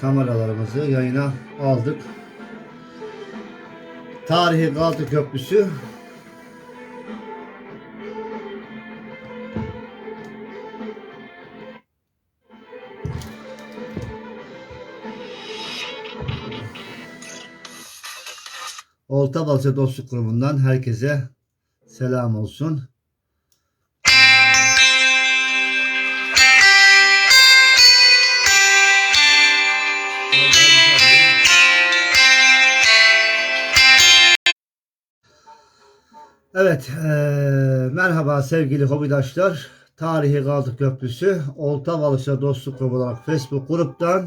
kameralarımızı yayına aldık. Tarihi Galata Köprüsü Olta Balça Dostluk Kurumu'ndan herkese selam olsun. Evet, eee, merhaba sevgili hobidaşlar. Tarihi Galata Köprüsü, Olta Balıkçı Dostluk Grubu olarak Facebook gruptan,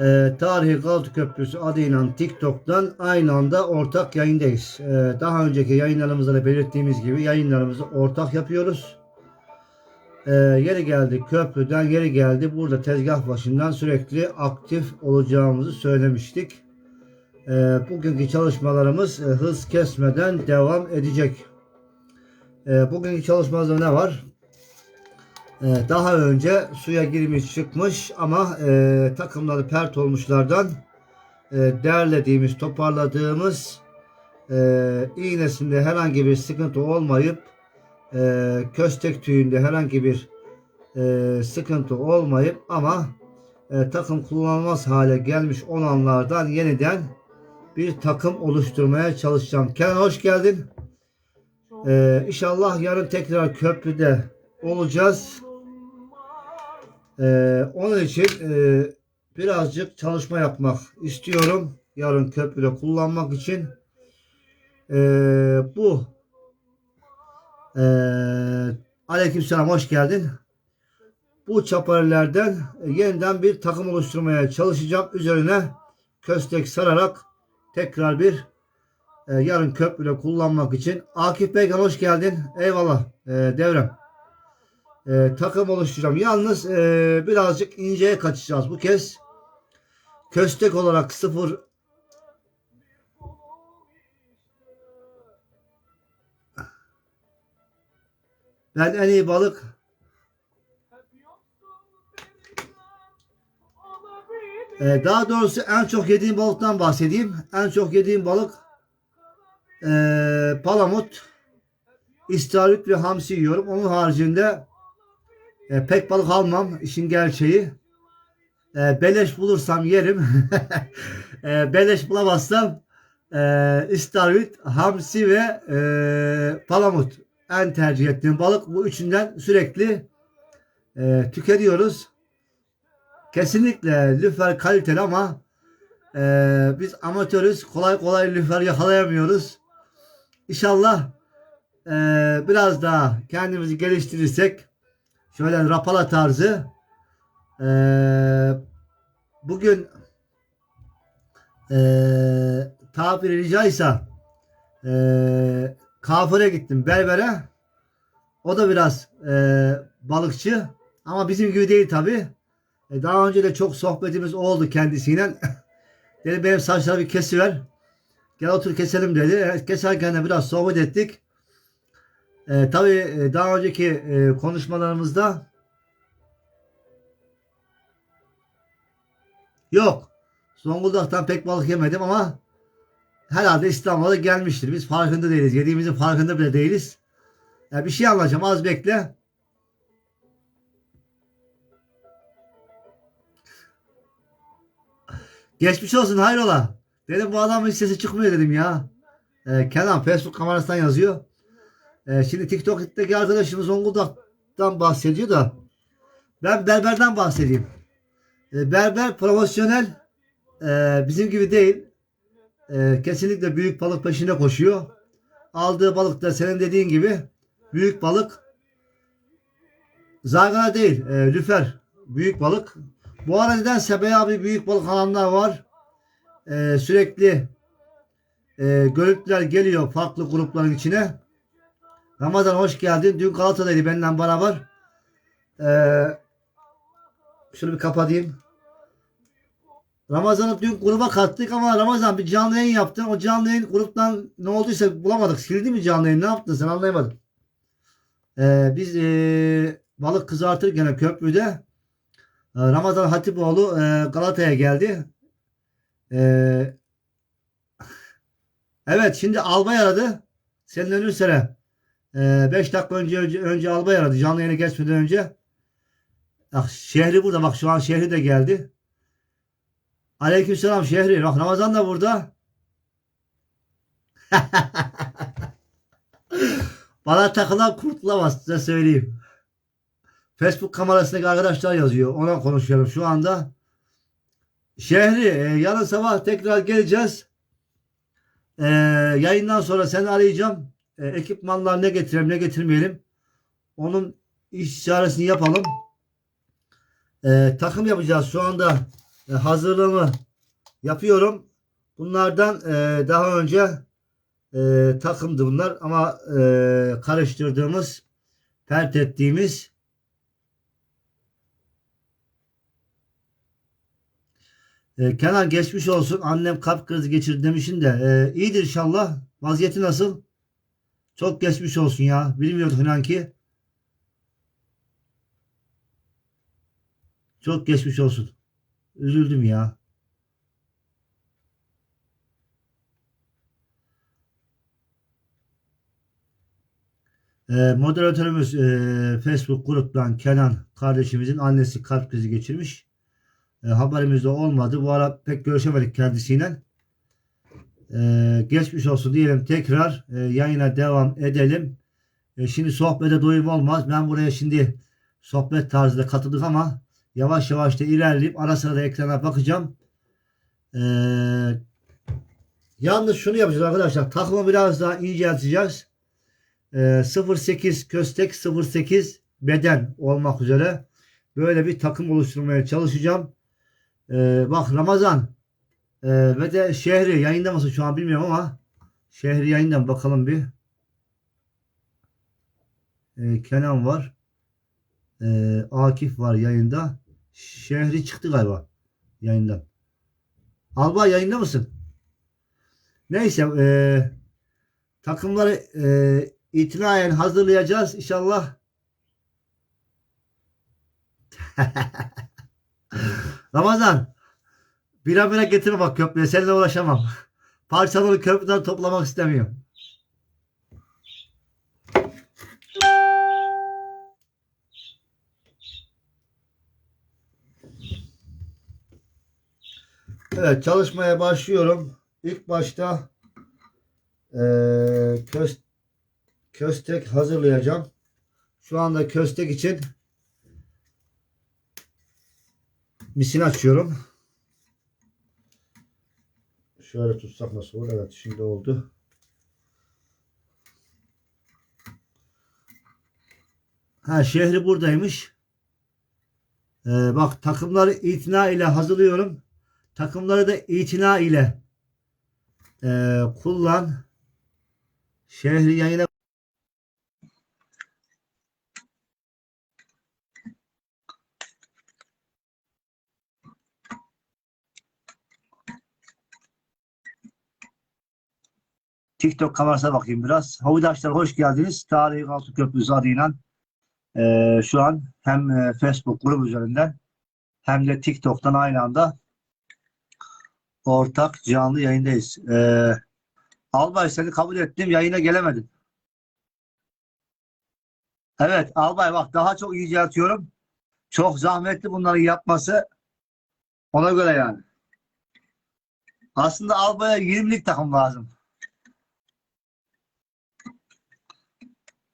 eee, Tarihi Galata Köprüsü adıyla TikTok'tan aynı anda ortak yayındayız. Eee, daha önceki yayınlarımızda da belirttiğimiz gibi yayınlarımızı ortak yapıyoruz. Eee yeri geldi köprüden, yeri geldi burada tezgah başından sürekli aktif olacağımızı söylemiştik. Ee, bugünkü çalışmalarımız e, hız kesmeden devam edecek. Ee, bugünkü çalışmamızda ne var? Ee, daha önce suya girmiş çıkmış ama e, takımları pert olmuşlardan e, derlediğimiz, toparladığımız iğnesinde herhangi bir sıkıntı olmayıp köstek tüyünde herhangi bir sıkıntı olmayıp ama takım kullanılmaz hale gelmiş olanlardan yeniden bir takım oluşturmaya çalışacağım. Kenan hoş geldin. Ee, inşallah yarın tekrar köprüde olacağız. Ee, onun için e, birazcık çalışma yapmak istiyorum. Yarın köprüde kullanmak için. Ee, bu ee, Aleykümselam hoş geldin. Bu çaparilerden yeniden bir takım oluşturmaya çalışacağım. Üzerine köstek sararak tekrar bir e, yarın köprüde kullanmak için. Akif Beygan hoş geldin. Eyvallah e, devrem. E, takım oluşturacağım. Yalnız e, birazcık inceye kaçacağız bu kez. Köstek olarak sıfır ben en iyi balık Ee, daha doğrusu en çok yediğim balıktan bahsedeyim. En çok yediğim balık ee, palamut, istavrit ve hamsi yiyorum. Onun haricinde e, pek balık almam. işin gerçeği. E, beleş bulursam yerim. e, beleş bulamazsam e, istavrit, hamsi ve e, palamut. En tercih ettiğim balık. Bu üçünden sürekli e, tüketiyoruz. Kesinlikle lüfer kaliteli ama e, biz amatörüz. Kolay kolay lüfer yakalayamıyoruz. İnşallah e, biraz daha kendimizi geliştirirsek şöyle rapala tarzı e, bugün e, tabiri ricaysa e, kafire gittim berbere o da biraz e, balıkçı ama bizim gibi değil tabi. E, daha önce de çok sohbetimiz oldu kendisiyle. dedi benim saçları bir kesiver. Gel otur keselim dedi. E, Keserken de biraz sohbet ettik. E, tabii e, daha önceki e, konuşmalarımızda yok. Zonguldak'tan pek balık yemedim ama herhalde İstanbul'a gelmiştir. Biz farkında değiliz. Yediğimizin farkında bile değiliz. Ya bir şey anlatacağım. Az bekle. Geçmiş olsun hayrola. Dedim bu adamın sesi çıkmıyor dedim ya. Ee, Kenan Facebook kamerasından yazıyor. Ee, şimdi TikTok'taki arkadaşımız Zonguldak'tan bahsediyor da ben berberden bahsedeyim. Ee, berber profesyonel e, bizim gibi değil. E, kesinlikle büyük balık peşinde koşuyor. Aldığı balık da senin dediğin gibi büyük balık. Zargana değil, e, lüfer. Büyük balık. Bu ara nedense bayağı bir büyük balık alanlar var. Ee, sürekli e, görüntüler geliyor farklı grupların içine. Ramazan hoş geldin. Dün Galata'daydı benden beraber. Ee, şunu bir kapatayım. Ramazan'ı dün gruba kattık ama Ramazan bir canlı yayın yaptın. O canlı yayın gruptan ne olduysa bulamadık. Sildi mi canlı yayın? Ne yaptın sen anlayamadım. Ee, biz e, balık kızartırken köprüde Ramazan Hatipoğlu e, Galata'ya geldi. Ee, evet şimdi Albay aradı. Senin önün sıra. 5 dakika önce, önce önce Albay aradı. Canlı yayına geçmeden önce. Bak şehri burada. Bak şu an şehri de geldi. Aleykümselam şehri. Bak Ramazan da burada. Bana takılan kurtulamaz size söyleyeyim. Facebook kamerasındaki arkadaşlar yazıyor. Ona konuşuyorum şu anda. Şehri e, yarın sabah tekrar geleceğiz. E, yayından sonra seni arayacağım. E, ekipmanlar ne getirelim ne getirmeyelim. Onun işaretini yapalım. E, takım yapacağız. Şu anda e, hazırlığımı yapıyorum. Bunlardan e, daha önce e, takımdı bunlar ama e, karıştırdığımız, pert ettiğimiz e, Kenan geçmiş olsun. Annem kalp krizi geçirdi demişin de e, iyidir inşallah. Vaziyeti nasıl? Çok geçmiş olsun ya. Bilmiyorduk inan ki. Çok geçmiş olsun. Üzüldüm ya. E, moderatörümüz e, Facebook gruptan Kenan kardeşimizin annesi kalp krizi geçirmiş. E, haberimiz de olmadı. Bu ara pek görüşemedik kendisiyle. E, geçmiş olsun diyelim tekrar e, yayına devam edelim. E, şimdi sohbete doyum olmaz. Ben buraya şimdi sohbet tarzında katıldık ama yavaş yavaş da ilerleyip ara sıra da ekrana bakacağım. E, yalnız şunu yapacağız arkadaşlar. Takımı biraz daha incelteceğiz. E, 08 köstek 08 beden olmak üzere böyle bir takım oluşturmaya çalışacağım. Ee, bak Ramazan ee, ve de Şehri yayında mısın şu an bilmiyorum ama Şehri yayında bakalım bir. Ee, Kenan var. Ee, Akif var yayında. Şehri çıktı galiba yayından. Alba yayında mısın? Neyse ee, takımları ee, itinayen hazırlayacağız inşallah. Ramazan bira bira getirme bak köprüye seninle uğraşamam. Parçaları köprüden toplamak istemiyorum. Evet çalışmaya başlıyorum. İlk başta eee köst, köstek hazırlayacağım. Şu anda köstek için misini açıyorum. Şöyle tutsak nasıl olur? Evet şimdi oldu. Ha şehri buradaymış. Ee, bak takımları itina ile hazırlıyorum. Takımları da itina ile e, kullan. Şehri yayına TikTok kamerasına bakayım biraz. Havudaşlar hoş geldiniz. Tarihi Altı Köprüsü adıyla e, şu an hem e, Facebook grubu üzerinden hem de TikTok'tan aynı anda ortak canlı yayındayız. E, Albay seni kabul ettim. Yayına gelemedin. Evet Albay bak daha çok iyice atıyorum. Çok zahmetli bunların yapması. Ona göre yani. Aslında Albay'a 20'lik takım lazım.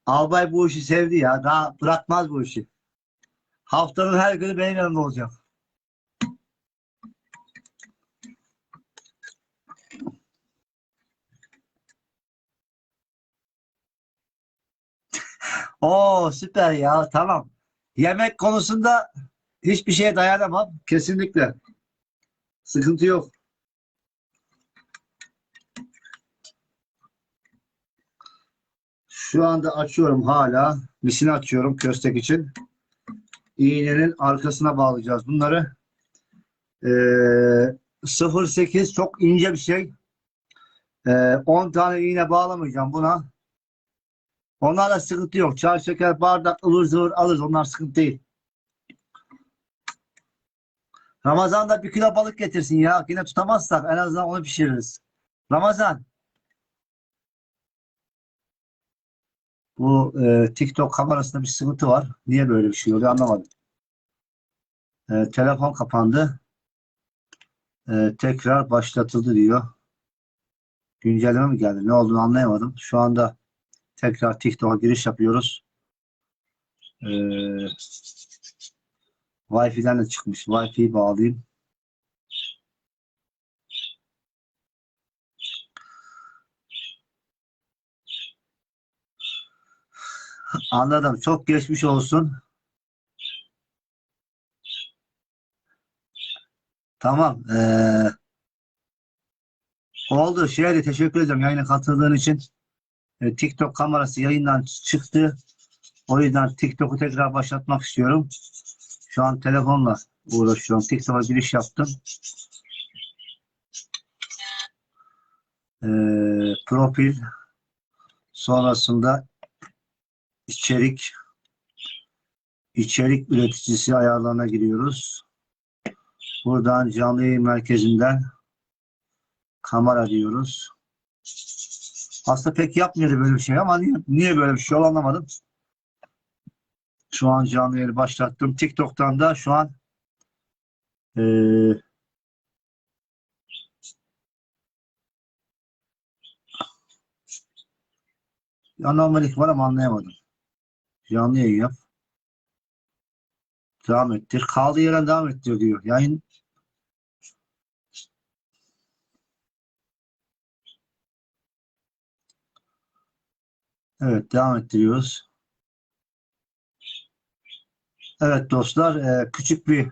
Albay bu işi sevdi ya. Daha bırakmaz bu işi. Haftanın her günü benim yanımda olacak. Oo süper ya tamam. Yemek konusunda hiçbir şeye dayanamam. Kesinlikle. Sıkıntı yok. Şu anda açıyorum hala. Misini açıyorum köstek için. İğnenin arkasına bağlayacağız bunları. Ee, 0.8 çok ince bir şey. Ee, 10 tane iğne bağlamayacağım buna. Onlarla sıkıntı yok. Çay şeker bardak ıvır zıvır alırız. Onlar sıkıntı değil. Ramazan'da bir kilo balık getirsin ya. Yine tutamazsak en azından onu pişiririz. Ramazan. Bu e, TikTok kamerasında bir sıkıntı var. Niye böyle bir şey oluyor anlamadım. E, telefon kapandı. E, tekrar başlatıldı diyor. Güncelleme mi geldi? Ne olduğunu anlayamadım. Şu anda tekrar TikTok'a giriş yapıyoruz. E, Wi-Fi'den de çıkmış. Wi-Fi'yi bağlayayım. Anladım. Çok geçmiş olsun. Tamam. Ee, oldu. De teşekkür ederim yayına katıldığın için. Ee, TikTok kamerası yayından çıktı. O yüzden TikTok'u tekrar başlatmak istiyorum. Şu an telefonla uğraşıyorum. TikTok'a giriş yaptım. Ee, profil sonrasında içerik içerik üreticisi ayarlarına giriyoruz. Buradan canlı yayın merkezinden kamera diyoruz. Aslında pek yapmıyordu böyle bir şey ama niye, niye böyle bir şey oldu anlamadım. Şu an canlı yayını başlattım. TikTok'tan da şu an bir anormalik var ama anlayamadım. Canlı yayın yap. Devam ettir. Kaldığı yerden devam ettir diyor. Yayın Evet devam ettiriyoruz. Evet dostlar e, küçük bir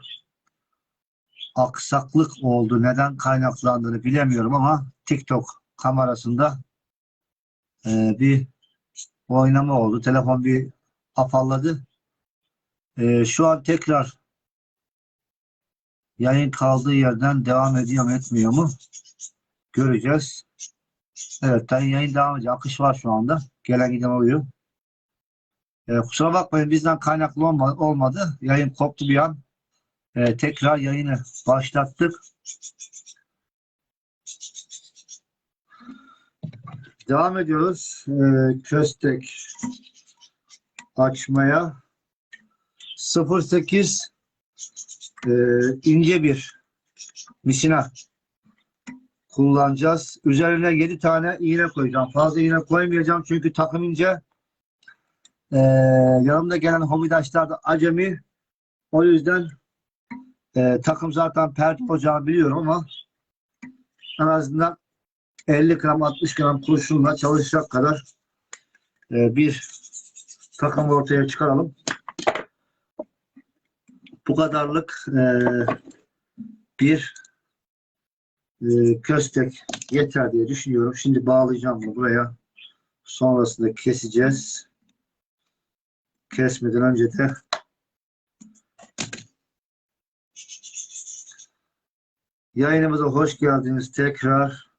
aksaklık oldu. Neden kaynaklandığını bilemiyorum ama TikTok kamerasında e, bir oynama oldu. Telefon bir afalladı. E, şu an tekrar yayın kaldığı yerden devam ediyor mu etmiyor mu göreceğiz. Evet yayın devam ediyor. Akış var şu anda. Gelen giden oluyor. E, kusura bakmayın bizden kaynaklı olma, olmadı. Yayın koptu bir an. E, tekrar yayını başlattık. Devam ediyoruz. E, köstek açmaya 08 e, ince bir misina kullanacağız. Üzerine 7 tane iğne koyacağım. Fazla iğne koymayacağım çünkü takım ince. Ee, yanımda gelen hobidaşlar da acemi. O yüzden e, takım zaten pert olacağını biliyorum ama en azından 50 gram 60 gram kurşunla çalışacak kadar e, bir takım ortaya çıkaralım. Bu kadarlık e, bir e, köstek yeter diye düşünüyorum. Şimdi bağlayacağım bunu buraya. Sonrasında keseceğiz. Kesmeden önce de yayınımıza hoş geldiniz. Tekrar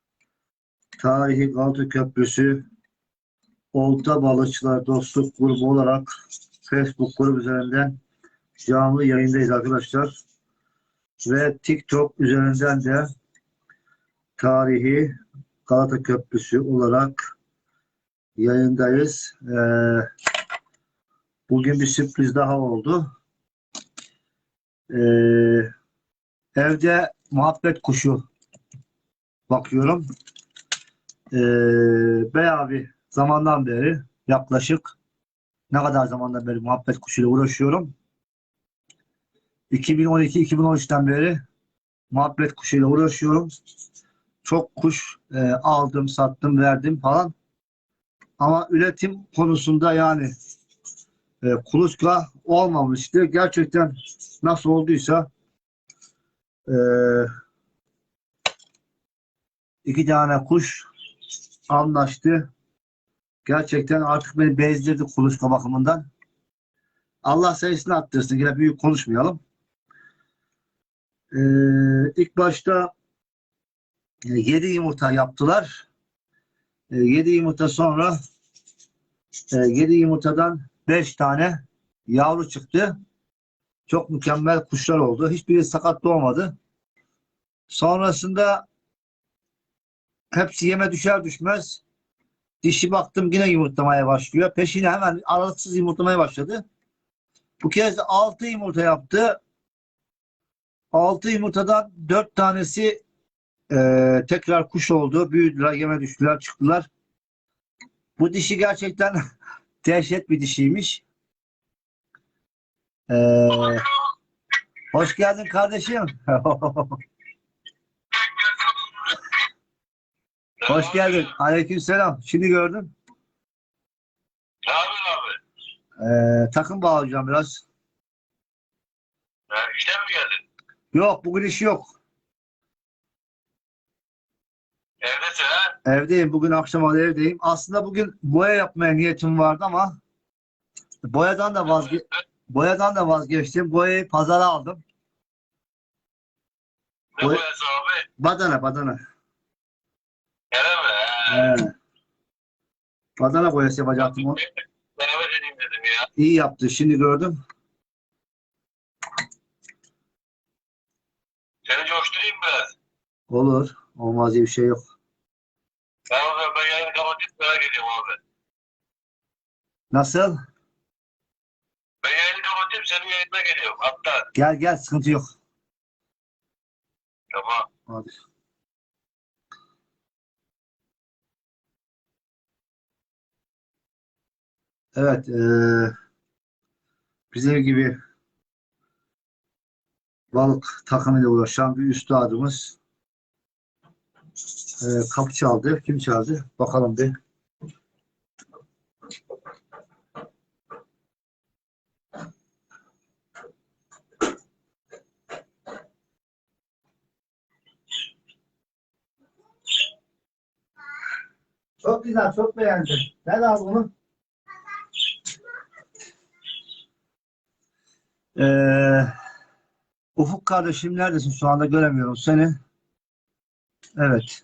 Tarihi Galata Köprüsü Olta Balıkçılar Dostluk Grubu olarak Facebook grubu üzerinden canlı yayındayız arkadaşlar. Ve TikTok üzerinden de tarihi Galata Köprüsü olarak yayındayız. Ee, bugün bir sürpriz daha oldu. Ee, evde muhabbet kuşu bakıyorum. Ee, bayağı bir zamandan beri yaklaşık ne kadar zamandan beri muhabbet kuşuyla uğraşıyorum. 2012-2013'ten beri muhabbet kuşuyla uğraşıyorum çok kuş e, aldım, sattım, verdim falan. Ama üretim konusunda yani e, kuluçka olmamıştı. Gerçekten nasıl olduysa e, iki tane kuş anlaştı. Gerçekten artık beni bezdirdi kuluçka bakımından. Allah sayısını arttırsın. Yine büyük konuşmayalım. Ee, ilk başta 7 yumurta yaptılar. 7 yumurta sonra 7 yumurtadan 5 tane yavru çıktı. Çok mükemmel kuşlar oldu. Hiçbiri sakat doğmadı. Sonrasında hepsi yeme düşer düşmez dişi baktım yine yumurtlamaya başlıyor. Peşine hemen aralıksız yumurtlamaya başladı. Bu kez 6 yumurta yaptı. 6 yumurtadan 4 tanesi eee, tekrar kuş oldu. Büyüdüler, yeme düştüler, çıktılar. Bu dişi gerçekten dehşet bir dişiymiş. Eee, hoş geldin kardeşim. hoş geldin. Aleykümselam. Şimdi gördüm. Ne yapıyorsun abi? Eee, takım bağlayacağım biraz. Ha, işten mi geldin? Yok bugün iş yok. Evdesin ha? Evdeyim. Bugün akşam evdeyim. Aslında bugün boya yapmaya niyetim vardı ama boyadan da vazge boyadan da vazgeçtim. Boyayı pazara aldım. Ne Oy. boyası abi? Badana badana. He. Badana boyası yapacaktım. O- Beraber edeyim dedim ya. İyi yaptı. Şimdi gördüm. Seni coşturayım biraz. Olur. Olmaz diye bir şey yok. Ben o zaman ben yayını kapatayım merak ediyorum abi. Nasıl? Ben yayını kapatayım senin yayınına geliyorum. Hatta Gel gel sıkıntı yok. tamam. Hadi. Evet, eee bizim gibi balık takımıyla uğraşan bir üstadımız eee kapı çaldı. Kim çaldı? Bakalım bir. Çok güzel, çok beğendim. Nerede abi bunu? Ee, Ufuk kardeşim neredesin? Şu anda göremiyorum seni. Evet.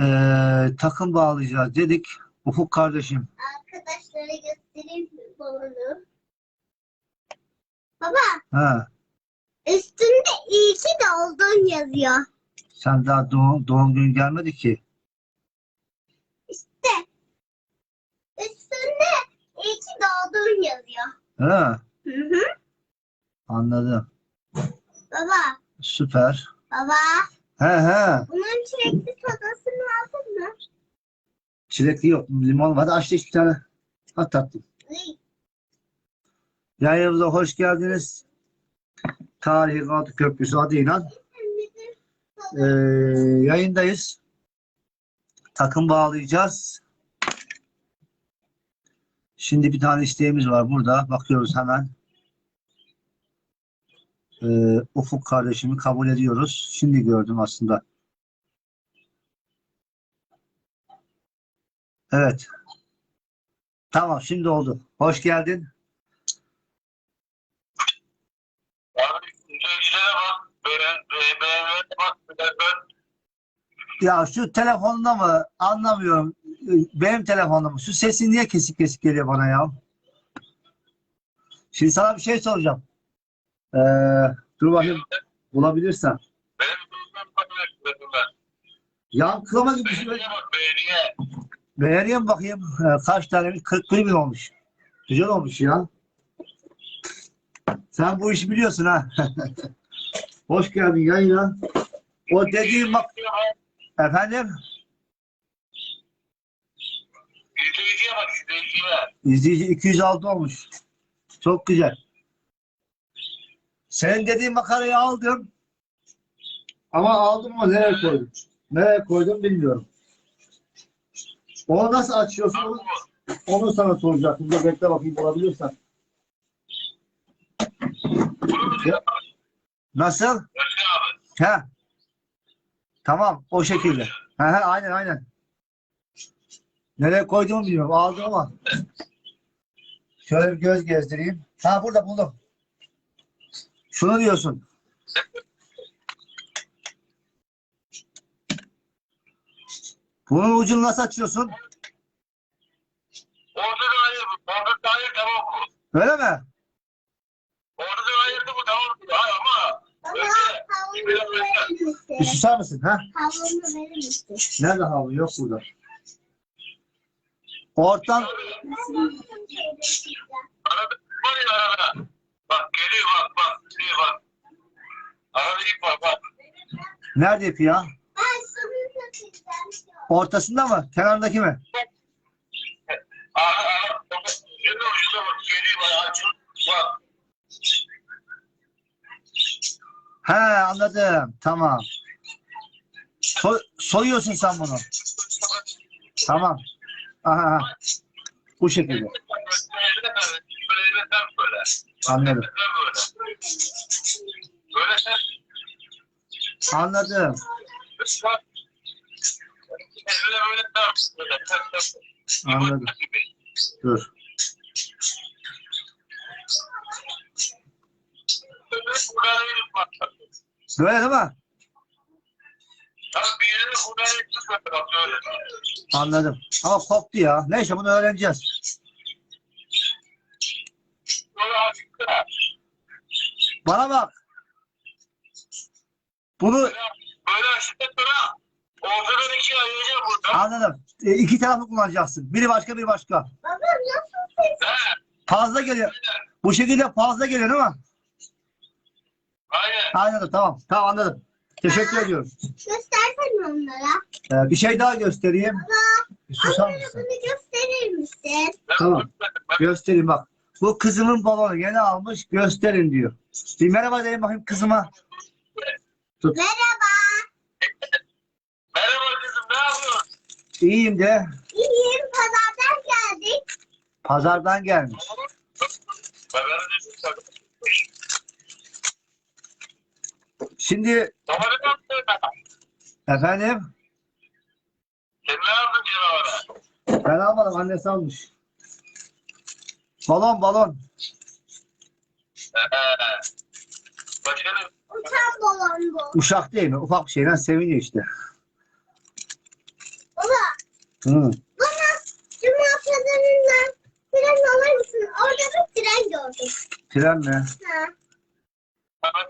Ee, takım bağlayacağız dedik. Ufuk kardeşim. Arkadaşlara göstereyim balonu? Baba Ha, üstünde iyi ki doğdun yazıyor. sen daha doğum, doğum günün gelmedi ki. İşte üstünde iyi ki doğdun yazıyor. Ha, Hı hı. anladım. Baba, Süper. baba He he. bunun çilekli sodasını aldın mı? Çilekli yok. Limon var. Hadi açtı bir tane. At tatlım. Yayınımıza hoş geldiniz. Tarihi Galata Köprüsü adıyla e, yayındayız. Takım bağlayacağız. Şimdi bir tane isteğimiz var burada. Bakıyoruz hemen. E, Ufuk kardeşimi kabul ediyoruz. Şimdi gördüm aslında. Evet. Tamam şimdi oldu. Hoş geldin. Ya şu telefonda mı? Anlamıyorum. Benim telefonum? Şu sesin niye kesik kesik geliyor bana ya? Şimdi sana bir şey soracağım. Ee, dur bakayım bulabilirsen. benim. Yankılama gibi bir şey. Beğeniye bak beğeniye. Beğeneyim bakayım. Ee, kaç tane? 41 bin olmuş. Güzel olmuş ya. Sen bu işi biliyorsun ha. Hoş geldin yayına. O dediğim bak efendim İzleyiciye bak izleyiciye. izleyici 206 olmuş. Çok güzel. Senin dediğin makarayı aldım. Ama aldım ama nereye koydum? Nereye koydum bilmiyorum. Onu nasıl açıyorsun? Onu, onu sana soracaktım. Dur bekle bakayım bulabilirsen. Ya. Nasıl? He. Tamam o şekilde. He he aynen aynen. Nereye koyduğumu bilmiyorum. Aldım ama. Şöyle bir göz gezdireyim. Ha burada buldum. Şunu diyorsun. Bunun ucunu nasıl açıyorsun? Orada da hayır. Orada da hayır tamam bu. Öyle mi? Orada da hayırdı bu tamam bu. Hayır ama. Bir susar mısın? Ha? Havlumu verir misin? Nerede havlu? Yok burada. Ortadan Arada var ya arada. Bak geliyor bak bak. Şey bak. Arada ip var bak. nerede ipi ya? Ortasında mı? Kenarındaki mi? Bak. Bak. Bak. He anladım. Tamam. So- soyuyorsun sen bunu. Tamam. Aha, aha. Bu şekilde. Böyle sen böyle. Anladım. Anladım. Anladım. Dur. Böyle değil mi? Anladım. Ama koptu ya. Neyse bunu öğreneceğiz. Bana bak. Bunu Böyle açtıktan sonra ortadan ikiye ayıracağım burada. anladım. E, iki taraflı kullanacaksın. Biri başka biri başka. Baba nasıl Fazla geliyor. Bu şekilde fazla geliyor değil mi? Aynen. Anladım tamam. Tamam anladım. Teşekkür ediyorum. Göstersene onlara. Ee, bir şey daha göstereyim. Bir Susar Onlara mısın? bunu gösterir misin? Tamam. Göstereyim bak. Bu kızımın balonu yeni almış gösterin diyor. Bir merhaba deyin bakayım kızıma. Merhaba. Merhaba kızım ne yapıyorsun? İyiyim de İyiyim. Pazardan geldik. pazardan gelmiş. Şimdi efendim Sen ne yaptın canavara? ben almadım annesi almış. Balon balon. Başka ne? Uçan balon bu. Uşak değil mi? Ufak bir şeyden seviniyor işte. Baba Hı. bana cuma pazarından tren alır mısın? Orada bir tren gördüm. Tren mi? Ha.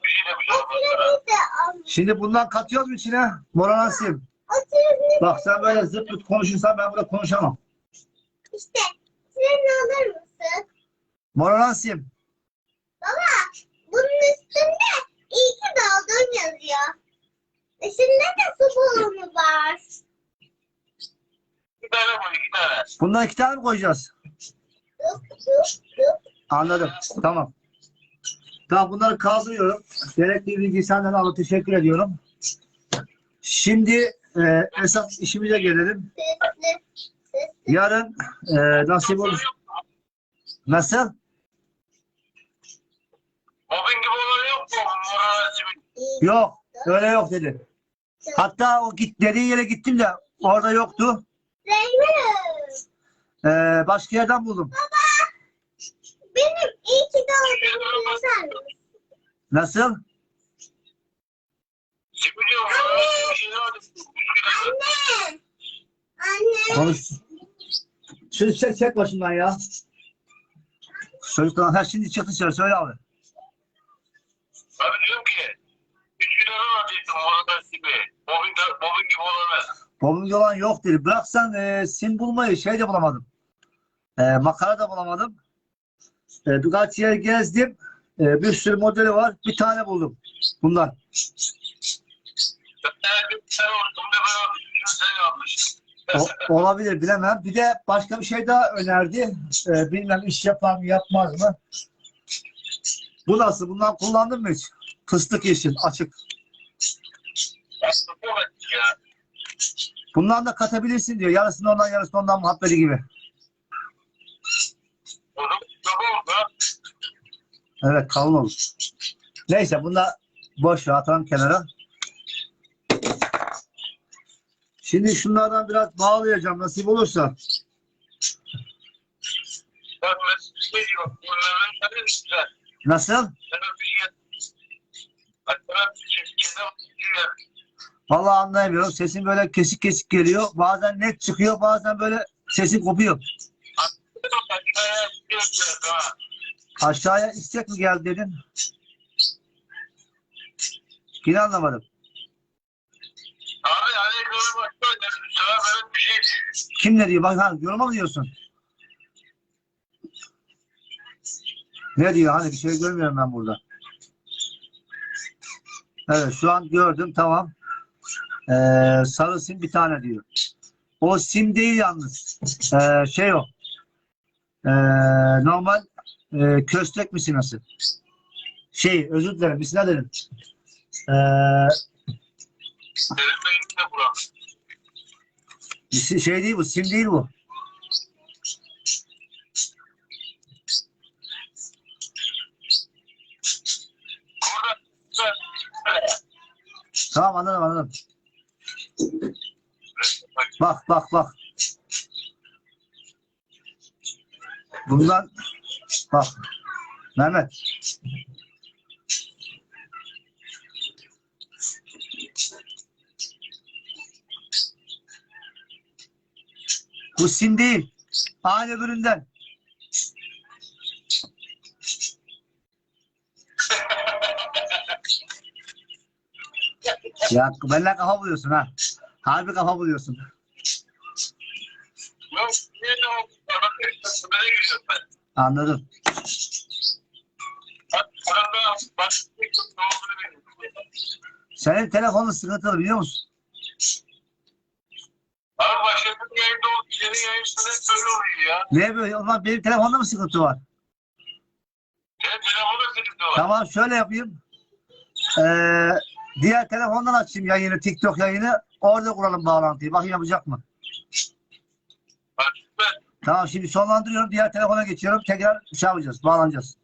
Bir şey O treni de al. Şimdi bundan katıyoruz mu içine? Moranasıyım. O treni Bak sen böyle zıp zıp konuşursan ben burada konuşamam. işte treni alır mısın? Moranasıyım. Baba bunun üstünde iyi ki doğdun yazıyor. Üstünde de su balonu var. İki tane koy, iki tane. Bundan iki tane mi koyacağız? Yok yok yok. Anladım. Tamam. Tamam bunları kaldırıyorum. Gerekli bilgiyi senden alıp teşekkür ediyorum. Şimdi e, esas işimize gelelim. Sesli. Sesli. Yarın e, nasip olur. Nasıl? Mobbing gibi olan yok mu? Yok. Öyle yok dedi. Hatta o git dediği yere gittim de orada yoktu. Zeynep. E, başka yerden buldum. Benim iyi ki doğdun yazar mısın? Nasıl? Anne. Anne. Konuş. Şunu çek, çek başından ya. Çocuklar ha şimdi çık dışarı söyle abi. Moral gibi. Mobbing, mobbing gibi olamaz. Bomba olan yok dedi. Bıraksan e, sim bulmayı şey de bulamadım. E, makara da bulamadım. E, birkaç yer gezdim. E, bir sürü modeli var. Bir tane buldum. Bundan. O- olabilir bilemem. Bir de başka bir şey daha önerdi. E, bilmem iş yapar mı yapmaz mı? Bu nasıl? Bundan kullandın mı hiç? Fıstık yeşil açık. Aslında bu vakit ya. Bundan da katabilirsin diyor. Yarısını ondan yarısını ondan muhabbeti gibi. Evet kalın olur. Neyse bunlar boş ver atalım kenara. Şimdi şunlardan biraz bağlayacağım nasip olursa. Güzel. Nasıl? Vallahi anlayamıyorum. Sesin böyle kesik kesik geliyor. Bazen net çıkıyor bazen böyle sesin kopuyor. Aşağıya istek mi geldi dedin? Yine anlamadım. Abi hani başka sana böyle bir şey. Kim ne diyor? Bak ha, yoruma mı diyorsun? Ne diyor? Hani bir şey görmüyorum ben burada. Evet şu an gördüm tamam. Ee, sarı sim bir tane diyor. O sim değil yalnız. Ee, şey o. Ee, normal e, köstek misinası. Şey özür dilerim. Bismillah dedim. Si- şey değil bu. Sim değil bu. Tamam anladım anladım. Bak bak bak. Bundan bak. Mehmet. Bu sim değil. Aynı öbüründen. Ya benimle kafa buluyorsun ha. Harbi kafa buluyorsun. Bilmiyorum. Senin telefonun sıkıntılı biliyor musun? Abi bir yayında oldu. Senin yayında böyle oluyor ya. Niye böyle? O benim telefonda mı sıkıntı var? Senin telefonda sıkıntı var. Tamam şöyle yapayım. Ee, diğer telefondan açayım yayını, TikTok yayını. Orada kuralım bağlantıyı. Bakın yapacak mı? Tamam şimdi sonlandırıyorum. Diğer telefona geçiyorum. Tekrar şey yapacağız. Bağlanacağız.